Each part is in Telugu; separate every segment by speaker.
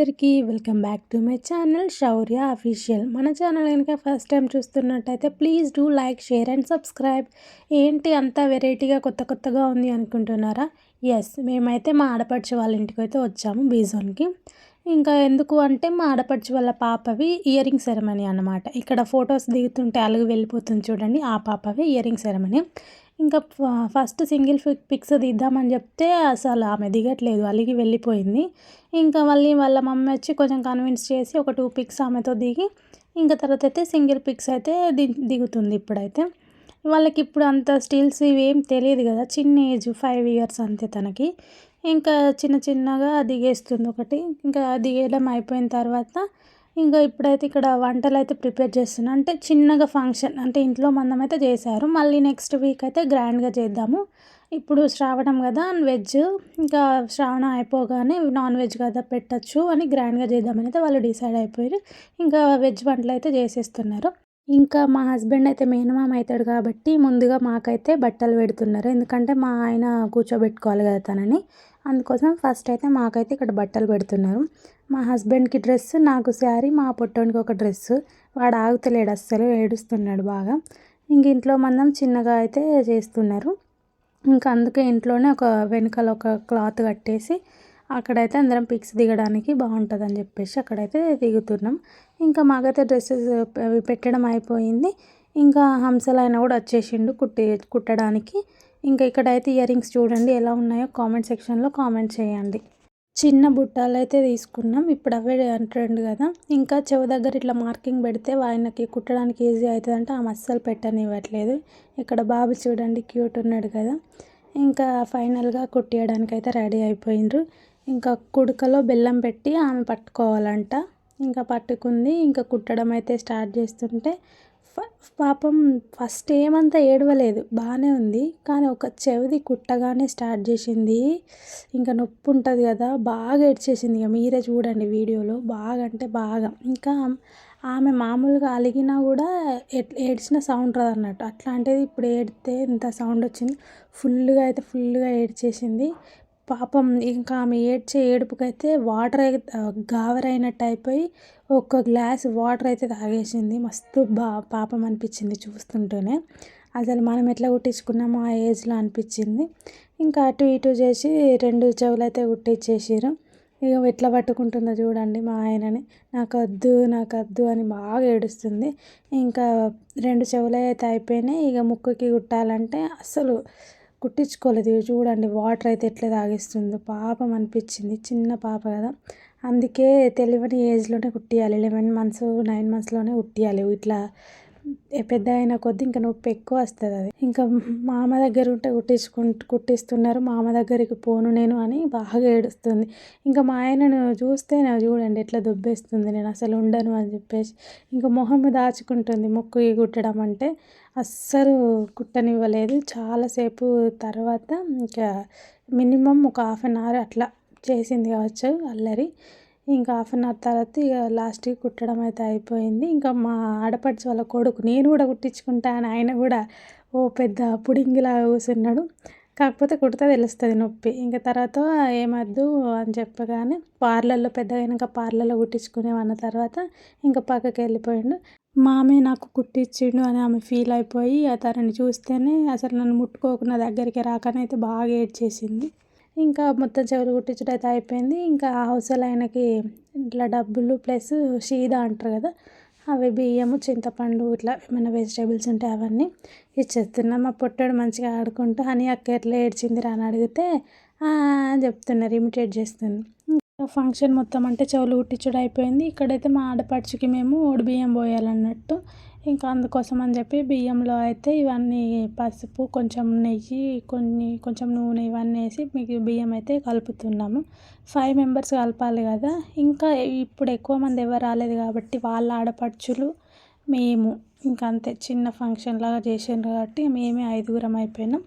Speaker 1: అందరికీ welcome back to my channel Shaurya official. మన ఛానల్ కనుక ఫస్ట్ టైం చూస్తున్నట్టయితే please do like share and subscribe. ఏంటి అంత వెరైటీగా కొత్త కొత్తగా ఉంది అనుకుంటున్నారా? ఎస్ మేమైతే మా ఆడపడిచి వాళ్ళ ఇంటికి అయితే వచ్చాము బీజోన్కి ఇంకా ఎందుకు అంటే మా ఆడపడిచి వాళ్ళ పాపవి ఇయరింగ్ సెరమనీ అనమాట ఇక్కడ ఫొటోస్ దిగుతుంటే అలుగు వెళ్ళిపోతుంది చూడండి ఆ పాపవి ఇయరింగ్ సెరమనీ ఇంకా ఫస్ట్ సింగిల్ పిక్స్ తీద్దామని చెప్తే అసలు ఆమె దిగట్లేదు అలిగి వెళ్ళిపోయింది. ఇంకా మళ్ళీ వాళ్ళ మమ్మీ వచ్చి కొంచెం కన్విన్స్ చేసి ఒక టూ పిక్స్ ఆమెతో దిగి ఇంకా తర్వాత అయితే సింగిల్ పిక్స్ అయితే ది దిగుతుంది ఇప్పుడైతే. వాళ్ళకి ఇప్పుడు అంత స్టిల్స్ ఇవేం తెలియదు కదా చిన్న ఏజ్ ఫైవ్ ఇయర్స్ అంతే తనకి. ఇంకా చిన్న చిన్నగా దిగేస్తుంది ఒకటి ఇంకా దిగేయడం అయిపోయిన తర్వాత ఇంకా ఇప్పుడైతే ఇక్కడ వంటలు అయితే ప్రిపేర్ చేస్తున్నాను అంటే చిన్నగా ఫంక్షన్ అంటే ఇంట్లో మందం అయితే చేశారు. మళ్ళీ నెక్స్ట్ వీక్ అయితే గ్రాండ్గా చేద్దాము. ఇప్పుడు శ్రావణం కదా వెజ్. ఇంకా శ్రావణం అయిపోగానే నాన్ వెజ్ కదా పెట్టచ్చు అని గ్రాండ్గా చేద్దామని అయితే వాళ్ళు డిసైడ్ అయిపోయారు. ఇంకా వెజ్ వంటలు అయితే చేసేస్తున్నారు. ఇంకా మా హస్బెండ్ అయితే మేనమామ అవుతాడు కాబట్టి ముందుగా మాకైతే బట్టలు పెడుతున్నారు. ఎందుకంటే మా ఆయన కూర్చోబెట్టుకోవాలి కదా తనని. అందుకోసం ఫస్ట్ అయితే మాకైతే ఇక్కడ బట్టలు పెడుతున్నారు. మా హస్బెండ్కి డ్రెస్ నాకు శారీ మా పొట్టోనికి ఒక డ్రెస్ వాడు ఆగుతలేడు అస్సలు ఏడుస్తున్నాడు బాగా. ఇంక ఇంట్లో మందం చిన్నగా అయితే చేస్తున్నారు. ఇంకా అందుకే ఇంట్లోనే ఒక వెనకాల ఒక క్లాత్ కట్టేసి అక్కడైతే అందరం పిక్స్ దిగడానికి బాగుంటుంది అని చెప్పేసి అక్కడైతే దిగుతున్నాం. ఇంకా మాకైతే డ్రెస్సెస్ అవి పెట్టడం అయిపోయింది. ఇంకా హంసలైన కూడా వచ్చేసిండు కుట్టి కుట్టడానికి. ఇంకా ఇక్కడైతే ఇయర్ రింగ్స్ చూడండి ఎలా ఉన్నాయో కామెంట్ సెక్షన్లో కామెంట్ చేయండి. చిన్న బుట్టాలు అయితే తీసుకున్నాం. ఇప్పుడు అవే ట్రెండ్ కదా. ఇంకా చెవి దగ్గర ఇట్లా మార్కింగ్ పెడితే ఆయనకి కుట్టడానికి ఈజీ అవుతుంది అంటే ఆమె అస్సలు పెట్టనివ్వట్లేదు. ఇక్కడ బాబు చూడండి క్యూట్ ఉన్నాడు కదా. ఇంకా ఫైనల్గా కుట్టియడానికి అయితే రెడీ అయిపోయిండ్రు. ఇంకా కుడకలో బెల్లం పెట్టి ఆమె పట్టుకోవాలంట. ఇంకా పట్టుకుంది. ఇంకా కుట్టడం అయితే స్టార్ట్ చేస్తుంటే పాపం ఫస్ట్ ఏమంతా ఏడవలేదు. బాగానే ఉంది. కానీ ఒక చెవిది కుట్టగానే స్టార్ట్ చేసింది. ఇంకా నొప్పి ఉంటుంది కదా. బాగా ఏడ్చేసింది. ఇక మీరే చూడండి వీడియోలో. బాగా అంటే బాగా. ఇంకా ఆమె మామూలుగా అలిగినా కూడా ఏడ్చిన సౌండ్ రాదు అన్నట్టు అట్లాంటిది ఇప్పుడు ఏడితే ఇంత సౌండ్ వచ్చింది. ఫుల్గా అయితే ఫుల్గా ఏడ్చేసింది. పాపం ఇంకా ఆమె ఏడ్చే ఏడుపుకైతే వాటర్ గావరైనట్టు అయిపోయి ఒక్క గ్లాస్ వాటర్ అయితే తాగేసింది. మస్తు బా పాపం అనిపించింది చూస్తుంటేనే. అసలు మనం ఎట్లా కుట్టించుకున్నామో ఆ ఏజ్లో అనిపించింది. ఇంకా అటు ఇటు చేసి రెండు చెవులు అయితే కుట్టించేసారు ఇక ఎట్లా పట్టుకుంటుందో చూడండి మా ఆయనని. నాకు వద్దు నాకు వద్దు అని బాగా ఏడుస్తుంది. ఇంకా రెండు చెవులు అయితే అయిపోయినాయి. ఇక ముక్కుకి కుట్టాలంటే అసలు కుట్టించుకోలేదు. చూడండి వాటర్ అయితే ఎట్లా తాగిస్తుందో. పాపం అనిపించింది. చిన్న పాప కదా. అందుకే తెలియని ఏజ్లోనే కుట్టియాలి. లెవెన్ మంత్స్ నైన్ మంత్స్లోనే కుట్టియాలి. ఇట్లా పెద్ద అయిన కొద్ది ఇంకా నొప్పి ఎక్కువ వస్తుంది అది. ఇంకా మామ దగ్గర ఉంటే కుట్టించుకుంటూ కుట్టిస్తున్నారు. మామ దగ్గరికి పోను నేను అని బాగా ఏడుస్తుంది. ఇంకా మా ఆయనను చూస్తే నాకు చూడండి ఎట్లా దుబ్బేస్తుంది. నేను అసలు ఉండను అని చెప్పేసి ఇంకా మొహం దాచుకుంటుంది ముక్కు కుట్టడం అంటే. అస్సలు కుట్టనివ్వలేదు. చాలాసేపు తర్వాత ఇంకా మినిమం ఒక హాఫ్ అన్ అవర్ అట్లా చేసింది కావచ్చు అల్లరి. ఇంకా హాఫ్ అన్ అవర్ తర్వాత ఇక లాస్ట్కి కుట్టడం అయితే అయిపోయింది. ఇంకా మా ఆడపడిచి వాళ్ళ కొడుకు నేను కూడా కుట్టించుకుంటా అని ఆయన కూడా ఓ పెద్ద పుడింగిలా కూసున్నాడు. కాకపోతే కుడితే తెలుస్తుంది నొప్పి. ఇంకా తర్వాత ఏమద్దు అని చెప్పగానే పార్లర్లో పెద్దగా అయినాక పార్లర్లో కుట్టించుకునేవన్న తర్వాత ఇంకా పక్కకి వెళ్ళిపోయిండు. మామే నాకు కుట్టించిండు అని ఆమె ఫీల్ అయిపోయి తనని చూస్తేనే అసలు నన్ను ముట్టుకోకుండా దగ్గరికి రాకనైతే బాగా ఏడ్చేసింది. ఇంకా మొత్తం చెవులు కుట్టించడం అయితే అయిపోయింది. ఇంకా అవసరం ఆయనకి ఇట్లా డబ్బులు ప్లస్ షీద అంటారు కదా అవి బియ్యము చింతపండు ఇట్లా ఏమైనా వెజిటేబుల్స్ ఉంటే అవన్నీ ఇచ్చేస్తున్నాం. మా పొట్టాడు మంచిగా ఆడుకుంటూ హనీ అక్క ఎట్లా ఏడ్చింది అని అడిగితే అని చెప్తున్నారు ఇమిటేట్ చేస్తుంది ఫంక్షన్ మొత్తం అంటే చెవులు కుట్టించడం అయిపోయింది. ఇక్కడైతే మా ఆడపడుచుకి మేము ఓడి బియ్యం పోయాలన్నట్టు ఇంకా అందుకోసం అని చెప్పి బియ్యంలో అయితే ఇవన్నీ పసుపు కొంచెం నెయ్యి కొన్ని కొంచెం నూనె ఇవన్నీ వేసి మీకు బియ్యం అయితే కలుపుతున్నాము. ఫైవ్ మెంబర్స్ కలపాలి కదా. ఇంకా ఇప్పుడు ఎక్కువ మంది ఎవరు రాలేదు కాబట్టి వాళ్ళ ఆడపడుచులు మేము. ఇంకా అంతే చిన్న ఫంక్షన్ లాగా చేసిండ్రు కాబట్టి మేమే ఐదుగురం అయిపోయినాం.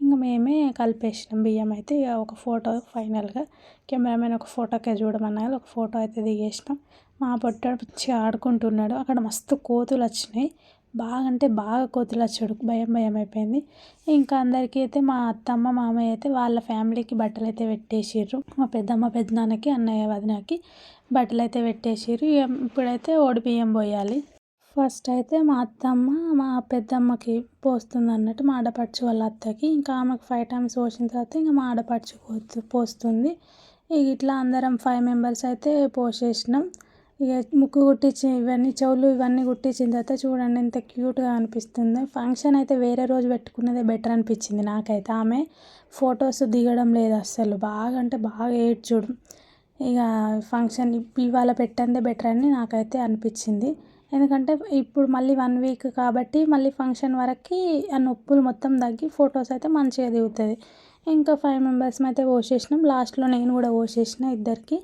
Speaker 1: ఇంకా మేమే కలిపేసినాం బియ్యం అయితే ఇక ఒక ఫోటో ఫైనల్గా. కెమెరామెన్ ఒక ఫోటోకే చూడమన్నారు ఒక ఫోటో అయితే దిగేసినాం. మా పొట్టాడు మంచిగా ఆడుకుంటున్నాడు. అక్కడ మస్తు కోతులు వచ్చినాయి. బాగా అంటే బాగా కోతులు వచ్చాడు. భయం భయం అయిపోయింది. ఇంకా అందరికీ అయితే మా అత్తమ్మ మామయ్య అయితే వాళ్ళ ఫ్యామిలీకి బట్టలు అయితే పెట్టేసిర్రు. మా పెద్దమ్మ పెద్దనాన్నకి అన్నయ్య వదినకి బట్టలు అయితే పెట్టేసిర్రు. ఇక ఇప్పుడైతే ఓడి బియ్యం పోయాలి. ఫస్ట్ అయితే మా అత్తమ్మ మా పెద్దమ్మకి పోస్తుంది అన్నట్టు మా ఆడపడుచు వాళ్ళ అత్తకి. ఇంకా ఆమెకు ఫైవ్ టైమ్స్ పోసిన తర్వాత ఇంకా మా ఆడపడుచు పోస్తుంది. ఇక ఇట్లా అందరం ఫైవ్ మెంబర్స్ అయితే పోసేసినాం. ఇక ముక్కు కుట్టించి ఇవన్నీ చెవులు ఇవన్నీ కుట్టించిన తర్వాత చూడండి ఎంత క్యూట్గా అనిపిస్తుంది. ఫంక్షన్ అయితే వేరే రోజు పెట్టుకున్నదే బెటర్ అనిపించింది నాకైతే. ఆమె ఫొటోస్ దిగడం లేదు అస్సలు. బాగా అంటే బాగా ఏడ్చుడు. ఇక ఫంక్షన్ ఇవాళ పెట్టందే బెటర్ అని నాకైతే అనిపించింది. ఎందుకంటే ఇప్పుడు మళ్ళీ వన్ వీక్ కాబట్టి మళ్ళీ ఫంక్షన్ వరకు ఆ నొప్పులు మొత్తం తగ్గి ఫొటోస్ అయితే మంచిగా దిగుతుంది ఇంకా ఫైవ్ మెంబర్స్ అయితే పోసేసినాం లాస్ట్లో నేను కూడా పోసేసిన ఇద్దరికి.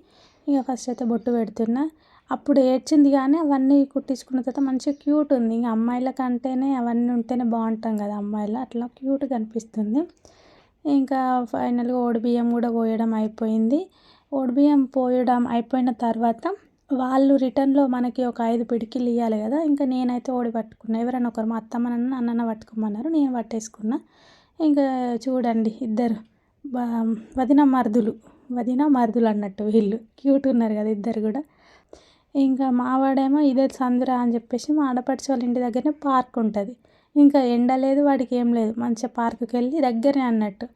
Speaker 1: ఇక ఫస్ట్ అయితే బొట్టు పెడుతున్నా. అప్పుడు ఏడ్చింది కానీ అవన్నీ కుట్టించుకున్న తర్వాత మంచిగా క్యూట్ ఉంది. ఇంకా అమ్మాయిల కంటేనే అవన్నీ ఉంటేనే బాగుంటాం కదా అమ్మాయిలు. అట్లా క్యూట్గా అనిపిస్తుంది ఇంకా ఫైనల్గా ఓడిబియ్యం కూడా పోయడం అయిపోయింది. ఓడిబియ్యం పోయడం అయిపోయిన తర్వాత వాళ్ళు రిటర్న్లో మనకి ఒక ఐదు పిడికిలు ఇవ్వాలి కదా ఇంకా నేనైతే ఓడి పట్టుకున్నా. ఎవరైనా ఒకరు మా అత్తమ్మ నన్ను అన్నన్న పట్టుకోమన్నారు నేను పట్టేసుకున్నా. ఇంకా చూడండి ఇద్దరు వదిన మరుదులు వదిన మరుదులు అన్నట్టు వీళ్ళు. క్యూట్ ఉన్నారు కదా ఇద్దరు కూడా. ఇంకా మావాడేమో ఇదే సందురా అని చెప్పేసి మా ఆడపడిచి వాళ్ళ ఇంటి దగ్గరనే పార్క్ ఉంటుంది. ఇంకా ఎండ లేదు వాడికి ఏం లేదు. మంచిగా పార్కుకి వెళ్ళి దగ్గరనే అన్నట్టు.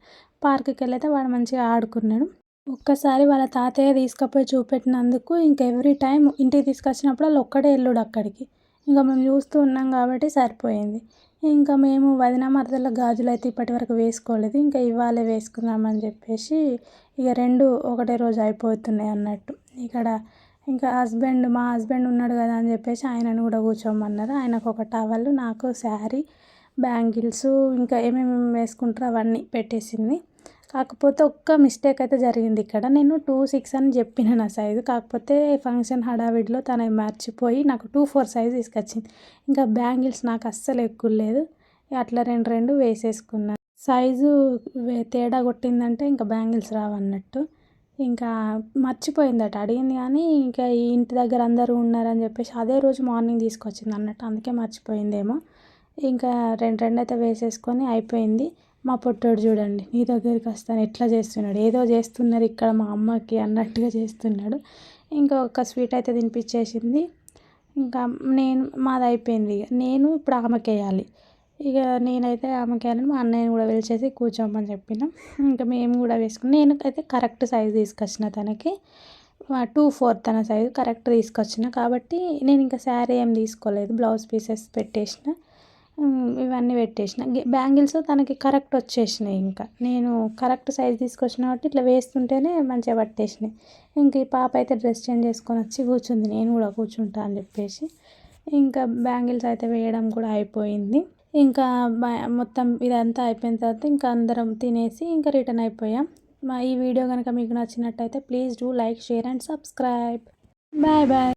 Speaker 1: పార్కుకి వెళ్ళైతే వాడు మంచిగా ఆడుకున్నాడు. ఒక్కసారి వాళ్ళ తాతయ్య తీసుకుపోయి చూపెట్టినందుకు ఇంక ఎవ్రీ టైం ఇంటికి తీసుకొచ్చినప్పుడు వాళ్ళు ఒక్కడే వెళ్ళుడు అక్కడికి. ఇంకా మేము చూస్తూ ఉన్నాం కాబట్టి సరిపోయింది. ఇంకా మేము వదిన మరదల గాజులు అయితే ఇప్పటి వరకు వేసుకోలేదు. ఇంకా ఇవాళే వేసుకుందామని చెప్పేసి ఇక రెండు ఒకటే రోజు అయిపోతున్నాయి అన్నట్టు. ఇక్కడ ఇంకా హస్బెండ్ మా హస్బెండ్ ఉన్నాడు కదా అని చెప్పేసి ఆయనను కూడా కూర్చోమన్నారు. ఆయనకు ఒక టవల్ నాకు శారీ బ్యాంగిల్స్ ఇంకా ఏమేమి వేసుకుంటారో అవన్నీ పెట్టేసింది. కాకపోతే ఒక్క మిస్టేక్ అయితే జరిగింది ఇక్కడ. నేను టూ సిక్స్ అని చెప్పిన నా సైజు కాకపోతే ఫంక్షన్ హడావిడిలో తన మర్చిపోయి నాకు టూ ఫోర్ సైజ్ తీసుకొచ్చింది. ఇంకా బ్యాంగిల్స్ నాకు అస్సలు ఎక్కువ లేదు. అట్లా రెండు రెండు వేసేసుకున్నాను సైజు తేడా కొట్టిందంటే ఇంకా బ్యాంగిల్స్ రావన్నట్టు. ఇంకా మర్చిపోయిందట. అడిగింది కానీ ఇంకా ఈ ఇంటి దగ్గర అందరూ ఉన్నారని చెప్పేసి అదే రోజు మార్నింగ్ తీసుకొచ్చింది అన్నట్టు. అందుకే మర్చిపోయిందేమో. ఇంకా రెండు రెండు అయితే వేసేసుకొని అయిపోయింది. మా పొట్టోడు చూడండి నీ దగ్గరికి వస్తాను ఎట్లా చేస్తున్నాడు? ఏదో చేస్తున్నారు ఇక్కడ మా అమ్మకి అన్నట్టుగా చేస్తున్నాడు. ఇంకా ఒక స్వీట్ అయితే తినిపించేసింది. ఇంకా నేను మాది అయిపోయింది ఇక. నేను ఇప్పుడు ఆమెకి వేయాలి. ఇక నేనైతే ఆమెకి వేయాలని మా అన్నయ్యని కూడా వెళ్ళేసి కూర్చోమని చెప్పిన. ఇంకా మేము కూడా వేసుకుని నేను అయితే కరెక్ట్ సైజ్ తీసుకొచ్చిన తనకి. టూ ఫోర్ తన సైజు కరెక్ట్ తీసుకొచ్చిన. కాబట్టి నేను ఇంకా శారీ ఏం తీసుకోలేదు బ్లౌజ్ పీసెస్ పెట్టేసిన. ఇవన్నీ పెట్టేసిన. బ్యాంగిల్స్ తనకి కరెక్ట్ వచ్చేసినాయి ఇంకా. నేను కరెక్ట్ సైజ్ తీసుకొచ్చిన కాబట్టి ఇట్లా వేస్తుంటేనే మంచిగా పట్టేసినాయి. ఇంక ఈ పాప అయితే డ్రెస్ చేంజ్ చేసుకొని వచ్చి కూర్చుంది. నేను కూడా కూర్చుంటా అని చెప్పేసి. ఇంకా బ్యాంగిల్స్ అయితే వేయడం కూడా అయిపోయింది. ఇంకా మొత్తం ఇదంతా అయిపోయిన తర్వాత ఇంకా అందరం తినేసి ఇంకా రిటర్న్ అయిపోయాం. మా ఈ వీడియో కనుక మీకు నచ్చినట్టయితే please do like share and subscribe. Bye bye.